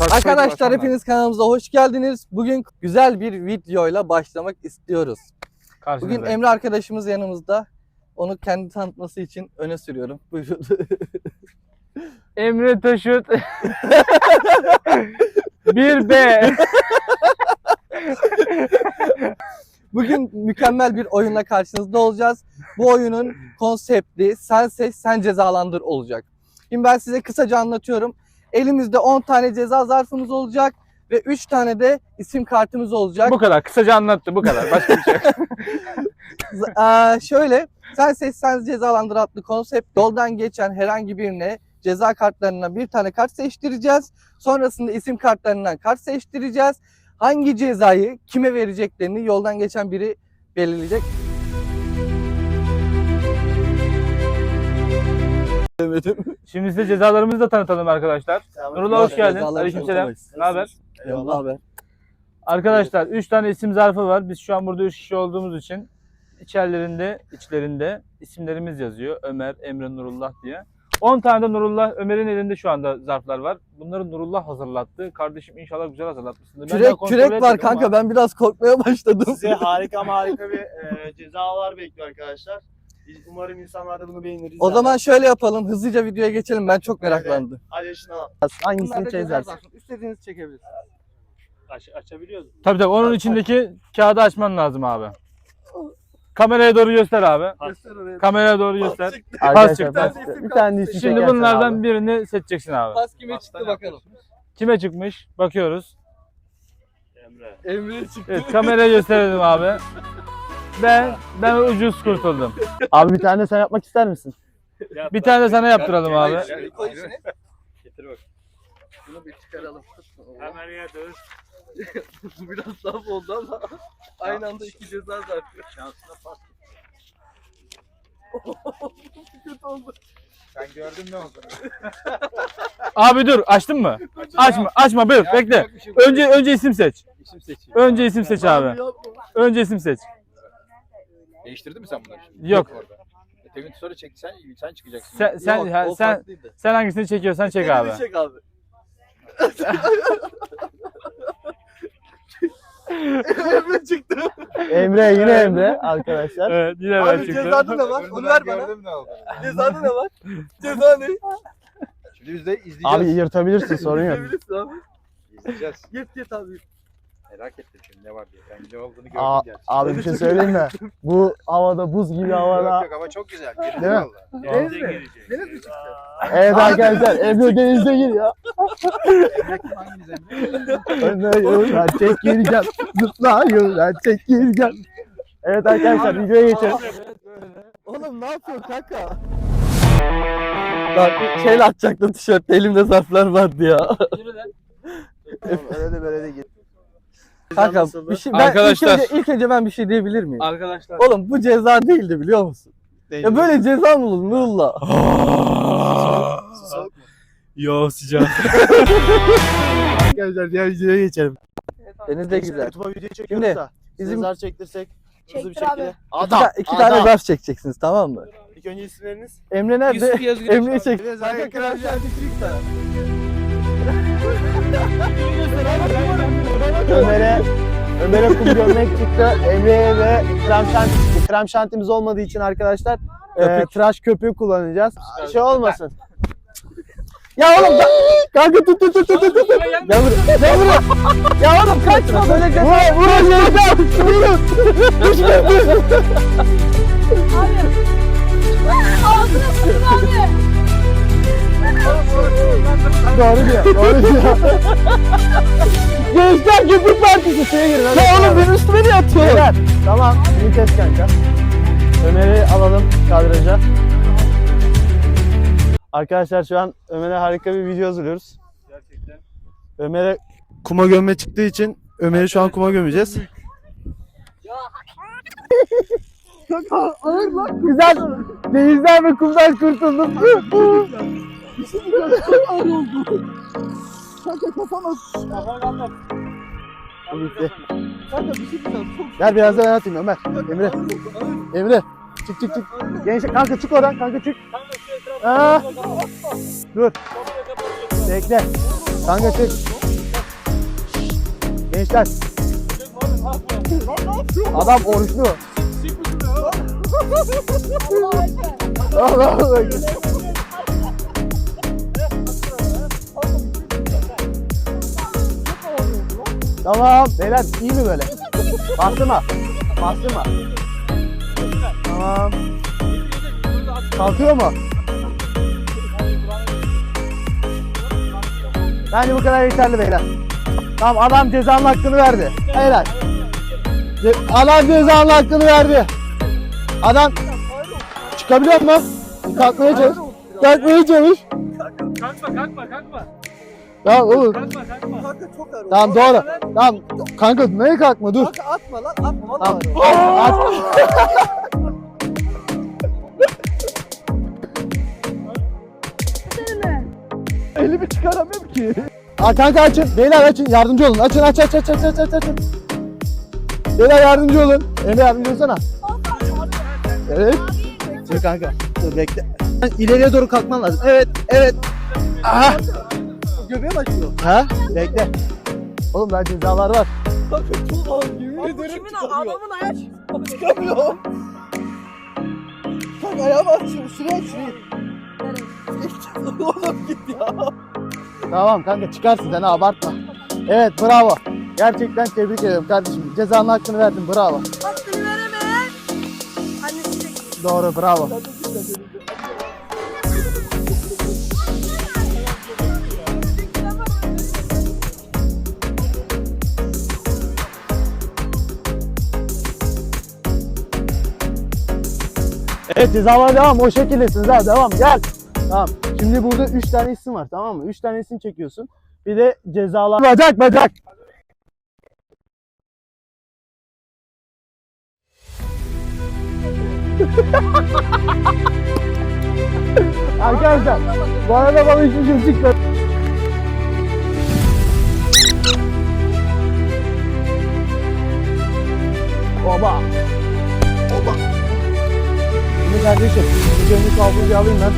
Arkadaşlar hepiniz kanalımıza hoş geldiniz. Bugün güzel bir videoyla başlamak istiyoruz. Bugün Emre arkadaşımız yanımızda. Onu kendi tanıtması için öne sürüyorum. Buyurun. Emre Taşut 1B Bugün mükemmel bir oyunla karşınızda olacağız. Bu oyunun konsepti sen seç sen cezalandır olacak. Şimdi ben size kısaca anlatıyorum. Elimizde 10 tane ceza zarfımız olacak ve 3 tane de isim kartımız olacak. bu kadar kısaca anlattı bu kadar başka bir şey yok. Eee, şöyle sen seç sen cezalandır adlı konsept yoldan geçen herhangi birine ceza kartlarına bir tane kart seçtireceğiz. Sonrasında isim kartlarından kart seçtireceğiz. Hangi cezayı kime vereceklerini yoldan geçen biri belirleyecek. Demedim. Şimdi size cezalarımızı da tanıtalım arkadaşlar. Nurullah hoş geldin. Aleykümselam. Ne haber? Eyvallah haber. Arkadaşlar 3 tane isim zarfı var. Biz şu an burada 3 kişi olduğumuz için içerilerinde, içlerinde isimlerimiz yazıyor. Ömer, Emre, Nurullah diye. 10 tane de Nurullah, Ömer'in elinde şu anda zarflar var. Bunları Nurullah hazırlattı. Kardeşim inşallah güzel hazırlatmışsındır. Kürek, kürek var kanka ama- ben biraz korkmaya başladım. Size harika harika bir e, cezalar bekliyor arkadaşlar. Umarım insanlar da bunu beğenir. O zaman şöyle yapalım hızlıca videoya geçelim ben çok meraklandım. Hadi al. Hangisini çizersin? İstediğiniz çekebiliriz. Aç, açabiliyoruz. Tabii tabii onun içindeki kağıdı açman lazım abi. Kameraya doğru göster abi. Göster oraya. Kameraya doğru göster. Arkadaşlar çıktı. ben bir tane isim Şimdi çekersen bunlardan abi. birini seçeceksin abi. Pas kime çıktı bakalım. Kime çıkmış? Bakıyoruz. Emre. Emre çıktı. Evet kameraya gösterelim abi. Ben ben ucuz kurtuldum. Abi bir tane de sen yapmak ister misin? Bir tane de sana yaptıralım abi. Şöyle koy içine. Getir bak. Bunu bir çıkaralım. Kameraya dön. Bu biraz saf oldu ama aynı anda iki ceza zarfı. Şansına pas. Kötü oldu. Sen gördün ne oldu? Abi dur açtın mı? Açma açma dur bekle. Önce önce isim seç. İsim seçeyim. Önce isim seç abi. Önce isim seç. Değiştirdin mi sen bunları şimdi? Yok. orada. E, Temin sonra çek sen sen çıkacaksın. Sen sen Yok, ha, o sen farklıydı. sen hangisini çekiyorsan çek abi. Çek abi. Emre çıktı. Emre yine Emre arkadaşlar. Evet yine ben Abi çıktım. cezada ne var? Öbürünü Onu ben ver bana. gördüm ne oldu? Cezada ne var? Ceza ne? Şimdi biz de izleyeceğiz. Abi yırtabilirsin sorun yok. Gidebilirsin abi. İzleyeceğiz. Git git abi. Merak ettim şimdi ne var diye. Ben ne olduğunu gördüm Aa, gerçi. abi bir şey söyleyeyim mi? Bu havada buz gibi Yok havada. yok ama çok güzel. Değil mi? Değil mi? Deniz mi? Deniz mi çıktı? Evet arkadaşlar Emre denize giriyor. Hanginiz Emre? Ben çek gireceğim. Zıplayın ben çek gireceğim. Evet arkadaşlar videoya geçelim. Oğlum ne yapıyorsun kanka? Lan bir şeyle atacaktım tişörtte elimde zarflar vardı ya. Öyle de böyle de git. Kanka bir şey, ben Arkadaşlar. ilk önce, ilk önce ben bir şey diyebilir miyim? Arkadaşlar. Oğlum bu ceza değildi biliyor musun? Ya böyle ceza mı olur Nurullah? Yo sıcak. Arkadaşlar diğer videoya geçelim. Deniz de güzel. YouTube'a video çekiyoruz Şimdi, da. bizim- zar çektirsek hızlı bir Çektir abi. şekilde. İki, ta- iki tane zarf çekeceksiniz tamam mı? İlk önce isimleriniz. Emre nerede? Emre'yi çek. Evet, Kanka arkadaşlar. Ömer'e Ömer'e kum gömlek çıktı. Emre'ye de krem şanti çıktı. Krem şantimiz olmadığı için arkadaşlar e, tıraş köpüğü kullanacağız. Şey olmasın. Ya oğlum da... Kanka tut tut tut tut tut. tut. Ne vuruyor? Ne vuruyor? Ya oğlum kaçma böyle ceza. Vur vur vur. Abi. Ağzına sıkın abi. Doğru diyor. Doğru diyor. Gençler köpük partisi suya girin. hadi. Ya oğlum benim üstüme niye atıyor? Beyler, Tamam. Kes kanka. Ömer'i alalım kadraja. Arkadaşlar şu an Ömer'e harika bir video hazırlıyoruz. Gerçekten. Ömer'e kuma gömme çıktığı için Ömer'i şu an kuma gömeceğiz. Güzel. Denizden ve kumdan kurtuldum. Bu bitti. Kanka bir şey diyeceğim. Çok Gel biraz da ben atayım Ömer. Emre. Emre. Çık çık çık. Genç kanka çık oradan kanka çık. Aa. Dur. Bekle. Kanka çık. Gençler. Adam oruçlu. Allah Allah. Tamam. Beyler iyi mi böyle? Bastırma. Bastırma. Tamam. Kalkıyor mu? Bence bu kadar yeterli beyler. Tamam adam cezanın hakkını verdi. Ce- adam cezanın hakkını verdi. Adam çıkabiliyor mu? Kalkmaya çalış. Kalkmaya çalış. Kalkma kalkma kalkma. Tamam oğlum. Kalkma kalkma. Kanka çok ağır. Tamam doğru. Tamam kanka neye kalkma dur. Kanka atma lan atma Tamam. vallahi. At. Elimi çıkaramıyorum ki. Aa, kanka açın. Beyler açın. Yardımcı olun. Açın aç aç aç aç aç aç açın. Beyler yardımcı olun. Emre yardımcı olsana. Evet. Dur kanka. Dur bekle. İleriye doğru kalkman lazım. Evet. Evet. Aha. Göbeğim açıyor. Ha? Bekle. Oğlum daha cezalar var. Kanka çok ağır yemin ederim Kimin çıkamıyorum. adamın ayağı Çıkamıyorum. Kanka ayağımı açıyorum. Şuraya aç şurayı. Oğlum git ya. Tamam kanka çıkarsın sen abartma. Evet bravo. Gerçekten tebrik ederim kardeşim. Cezanın hakkını verdin bravo. Hakkını veremeyen annesi de Doğru bravo. Evet cezalar devam. O şekildesiniz ha devam gel. Tamam. Şimdi burada 3 tane isim var tamam mı? 3 tane isim çekiyorsun. Bir de cezalar. Bacak bacak. Arkadaşlar bu arada bana hiçbir şey. Kardeşim, bir kabloyu alayım ben.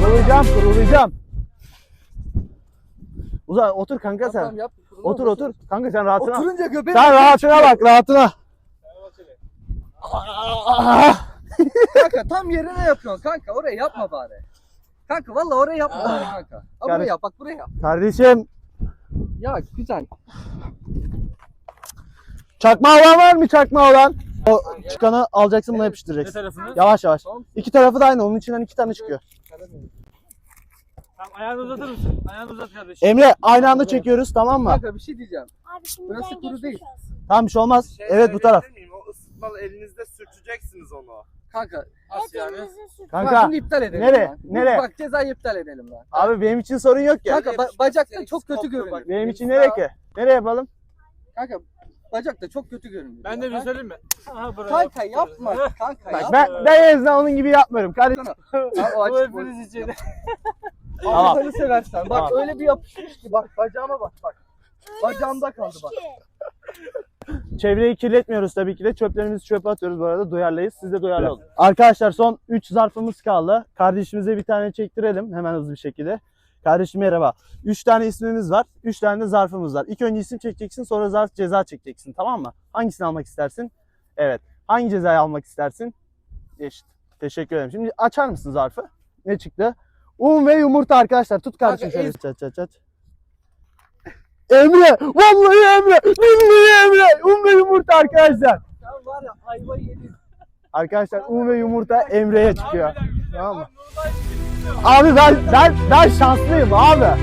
Kurulayacağım, kurulayacağım. Uzan, otur kanka sen. Tamam yap. Otur otur. Kanka sen rahatına. Oturunca göbeğim Sen rahatına bak, rahatına. Kanka tam yerine yapıyorsun kanka. Oraya yapma bari. Kanka valla oraya yapma bari kanka. Ha, buraya yap bak buraya yap. Kardeşim, Ya güzel. çakma olan var mı çakma olan? O çıkanı alacaksın buna Ne yapıştıracaksın. tarafını? Yavaş yavaş. İki tarafı da aynı. Onun içinden iki tane çıkıyor. Tamam ayağını uzatır mısın? Ayağını uzat kardeşim. Emre aynı anda çekiyoruz tamam mı? Kanka bir şey diyeceğim. Abi şimdi Burası ben kuru geçmiş değil. olsun. Tamam bir şey olmaz. Şey Evet bu taraf. miyim? O ısıtmalı elinizde sürteceksiniz onu. Kanka. Nasıl yani? Hepimizin sütü. Bak Kanka şimdi iptal edelim. nereye? lan. Nereye? Bak cezayı iptal edelim lan. abi benim için sorun yok ya. Kanka ba- bacakta çok kötü görünüyor. Benim için nereye ki? Nereye yapalım? Kanka bacakta çok kötü görünüyor. Ben de bir şey söyleyeyim mi? Aha buraya. Kanka yapma. Kanka Bak yapma. ben, ben en azından onun gibi yapmıyorum. Kardeşim. Ha, o Bu açık hepiniz için. Tamam. Allah'ını seversen. Bak Tamam. öyle bir yapışmış ki bak bacağıma bak bak. Bacağımda kaldı bak. Çevreyi kirletmiyoruz tabii ki de. Çöplerimizi çöpe atıyoruz bu arada. Duyarlıyız. Siz de duyarlı olun. Arkadaşlar son 3 zarfımız kaldı. Kardeşimize bir tane çektirelim hemen hızlı bir şekilde. Kardeşim merhaba. 3 tane ismimiz var. 3 tane de zarfımız var. İlk önce isim çekeceksin sonra zarf ceza çekeceksin tamam mı? Hangisini almak istersin? Evet. Hangi cezayı almak istersin? Eşit. Teşekkür ederim. Şimdi açar mısın zarfı? Ne çıktı? Un ve yumurta arkadaşlar. Tut kardeşim şöyle. Çat çat çat. Emre! Vallahi Emre! Billahi Emre! Un ve yumurta arkadaşlar. Sen var ya ayva yedin. Arkadaşlar un ve yumurta Emre'ye çıkıyor. Tamam mı? Abi ben ben ben şanslıyım abi.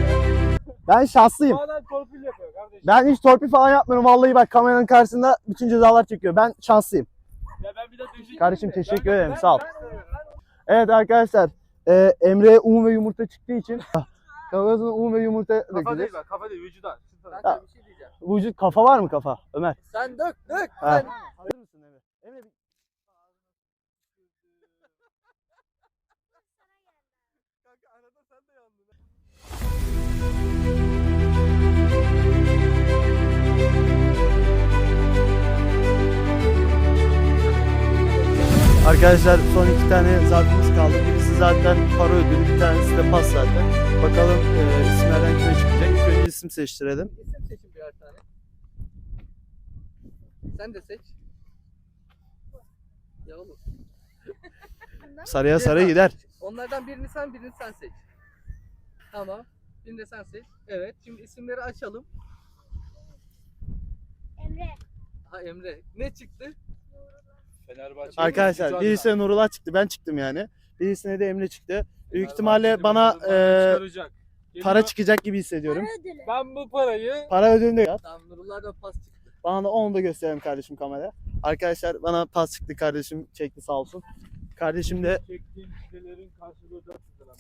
Ben şanslıyım. Ben hiç torpil falan yapmıyorum. Vallahi bak kameranın karşısında bütün cezalar çekiyor. Ben şanslıyım. Ya ben bir de düşün. Kardeşim teşekkür ederim. Sağ ol. Evet arkadaşlar. E, Emre'ye un ve yumurta çıktığı için kafasına un ve yumurta Kafa dökeceğiz. değil bak kafa değil vücuda. Bir şey diyeceğim. Vücut kafa var mı kafa Ömer? Sen dök dök. Ha. Sen Hazır mısın Emre? Emre Arkadaşlar son iki tane zarfımız kaldı. Birisi zaten para ödülü, bir tanesi de pas zaten. Bakalım e, isimlerden kime çıkacak. İlk önce isim seçtirelim. isim seçin birer tane. Sen de seç. Ya oğlum. Sarıya sarı gider. Onlardan birini sen birini sen seç. Tamam. Birini de sen seç. Evet. Şimdi isimleri açalım. Emre. Ha Emre. Ne çıktı? Fenerbahçe. Arkadaşlar birisine Nurullah çıktı. Ben çıktım yani. Birisine de Emre çıktı. Büyük ihtimalle bana e, para çıkacak gibi hissediyorum. Ben bu parayı Para ödülünü de yap. Tamam Nurullah'dan pas çıktı. Bana da onu da gösterelim kardeşim kameraya. Arkadaşlar bana pas çıktı kardeşim çekti sağ olsun. Kardeşim de çektiğim çilelerin karşılığı 400 lira.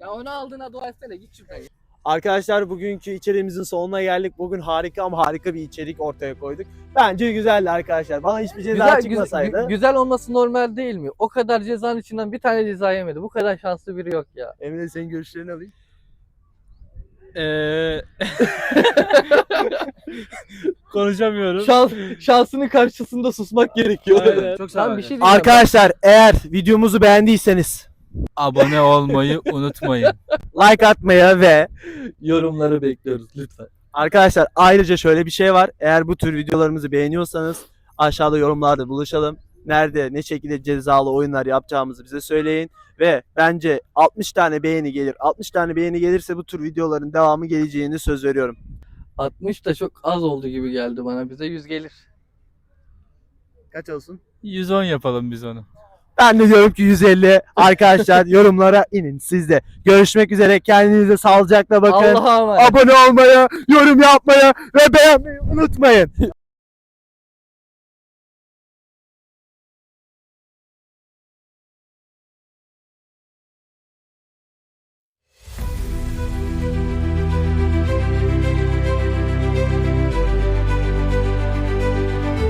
Ya onu aldığına dua etsene. Git şuradan. Arkadaşlar bugünkü içeriğimizin sonuna geldik. Bugün harika ama harika bir içerik ortaya koyduk. Bence güzeldi arkadaşlar. Bana hiçbir ceza çıkmasaydı. gü- güzel olması normal değil mi? O kadar cezanın içinden bir tane ceza yemedi. Bu kadar şanslı biri yok ya. Emre senin görüşlerini alayım. Eee konuşamıyorum. Şans, şansının karşısında susmak gerekiyor. Aynen. Çok sağ bir şey diyeceğim. Arkadaşlar eğer videomuzu beğendiyseniz Abone olmayı unutmayın. like atmaya ve Yorumları bekliyoruz lütfen. arkadaşlar ayrıca şöyle bir şey var. Eğer bu tür videolarımızı beğeniyorsanız aşağıda yorumlarda buluşalım. Nerede ne şekilde cezalı oyunlar yapacağımızı bize söyleyin. Ve bence 60 tane beğeni gelir. 60 tane beğeni gelirse bu tür videoların devamı geleceğini söz veriyorum. 60 da çok az oldu gibi geldi bana. Bize 100 gelir. Kaç olsun? 110 yapalım biz onu. Ben de diyorum ki 150. Arkadaşlar yorumlara inin siz de. Görüşmek üzere. Kendinize sağlıcakla bakın. Allah'a emanet. Abone olmayı, yorum yapmayı ve beğenmeyi unutmayın.